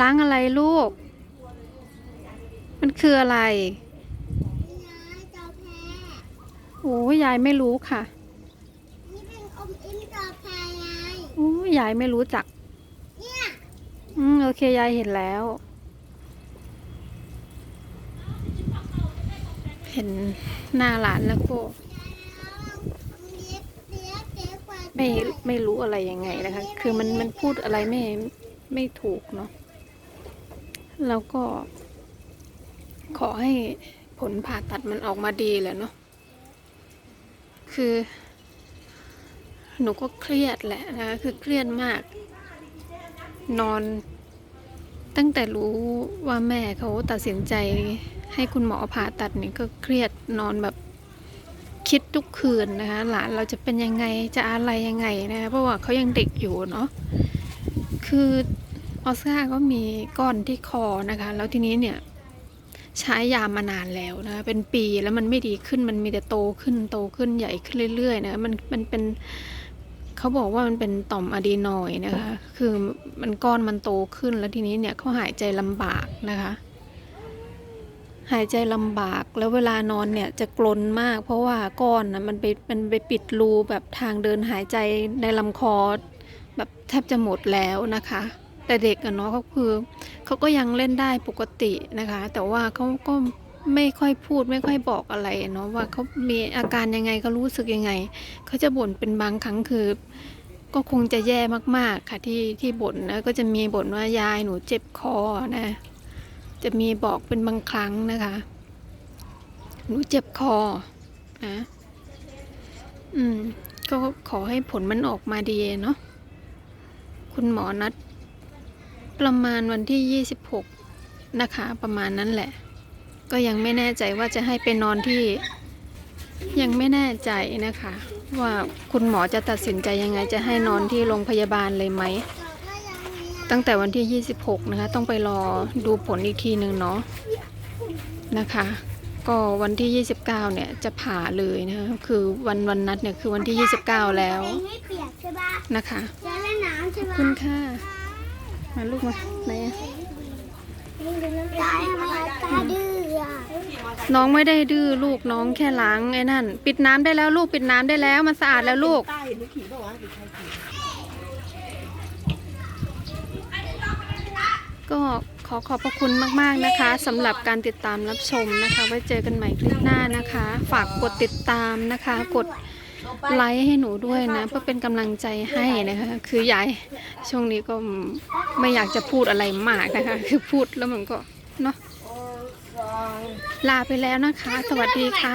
ล้างอะไรลูก มันคืออะไรน้าจอแพรโอ้ยยายไม่รู้ค่ะ นี่เป็นอมอิ่มจอแพรไงโอ้ยยายไม่รู้จัก เนี่ย อืมโอเคยายเห็นแล้ว เห็นหน้าหลานแล้วก็เล็บเล็บเล็บกว่าไม่ไม่รู้อะไรยังไงนะคะ คือมันมันพูดอะไรไม่ไม่ถูกเนาะ แล้วก็ ขอให้ผลผ่าตัดมันออกมาดีแหละเนาะคือ หนูก็เครียดแหละนะคะคือเครียดมาก นอน ตั้งแต่รู้ว่าแม่เขาตัดสินใจให้คุณหมอผ่าตัดนี่ก็เครียดนอนแบบคิดทุกคืนนะคะหลานเราจะเป็นยังไงจะอะไรยังไงนะคะเพราะว่าเขายังเด็กอยู่เนาะคือ ออสการ์ก็มีก้อนที่คอนะคะ แล้วทีนี้เนี่ยใช้ยามานานแล้วนะเป็นปีแล้วมันไม่ดีขึ้นมันมีแต่โตขึ้นโตขึ้นใหญ่ขึ้นเรื่อยๆนะมันมันเป็นเขาบอกว่ามันเป็นต่อมอะดีนอยด์นะคะ คือมันก้อนมันโตขึ้นแล้วทีนี้เนี่ยเขาหายใจลำบากนะคะ หายใจลำบากแล้วเวลานอนเนี่ยจะกลนมาก เพราะว่าก้อนนะมันไปมันไปปิดรูแบบทางเดินหายใจในลำคอแบบแทบจะหมดแล้วนะคะ แต่เด็กอะเนาะเขาคือเขาก็ยังเล่นได้ปกตินะคะ แต่ว่าเขาก็ไม่ค่อยพูดไม่ค่อยบอกอะไรเนาะว่าเขามีอาการยังไงเขารู้สึกยังไงเขาจะบ่นเป็นบางครั้งคือ ก็คงจะแย่มากๆค่ะที่ที่บ่นนะก็จะมีบ่นว่ายายหนูเจ็บคอนะ จะมีบอกเป็นบางครั้งนะคะ หนูเจ็บคอนะอืมก็ขอให้ผลมันออกมาดีเนาะคุณหมอนัด ประมาณวันที่ยี่สิบหกนะคะ ประมาณนั้นแหละ ก็ยังไม่แน่ใจว่าจะให้ไปนอนที่ ยังไม่แน่ใจนะคะ ว่าคุณหมอจะตัดสินใจยังไงจะให้นอนที่โรงพยาบาลเลยไหมจอก็ยังมีอะตั้งแต่วันที่ 26 นะคะ ต้องไปรอดูผลอีกทีหนึ่งเนาะนะคะ ก็วันที่ 29 เนี่ยจะผ่าเลยนะคะคือวันวันนัดเนี่ยคือวันที่ 29 แล้วเองไม่เปียกใช่ปะนะคะจะเล่นน้ำใช่ขอบปะคุณค่ะ มาลูกมาไหนอะตายทำไมตาดื้ออะน้องไม่ได้ดื้อลูกน้องแค่ล้างไอ้นั่น ปิดน้ำได้แล้วลูกปิดน้ำได้แล้วมันสะอาดแล้วลูก ใต้หรือขี่ปะวะหรือใครขี่ก็ขอขอบพระคุณมาก ๆ นะคะสำหรับการติดตามรับชมนะคะ ไว้เจอกันใหม่คลิปหน้านะคะ ฝากกดติดตามนะคะ กด ไลค์ให้หนูด้วยนะ เพื่อเป็นกำลังใจให้นะคะ คือยายช่วงนี้ก็ไม่อยากจะพูดอะไรมากนะคะ คือพูดแล้วมันก็เนาะลาไปแล้วนะคะ สวัสดีค่ะ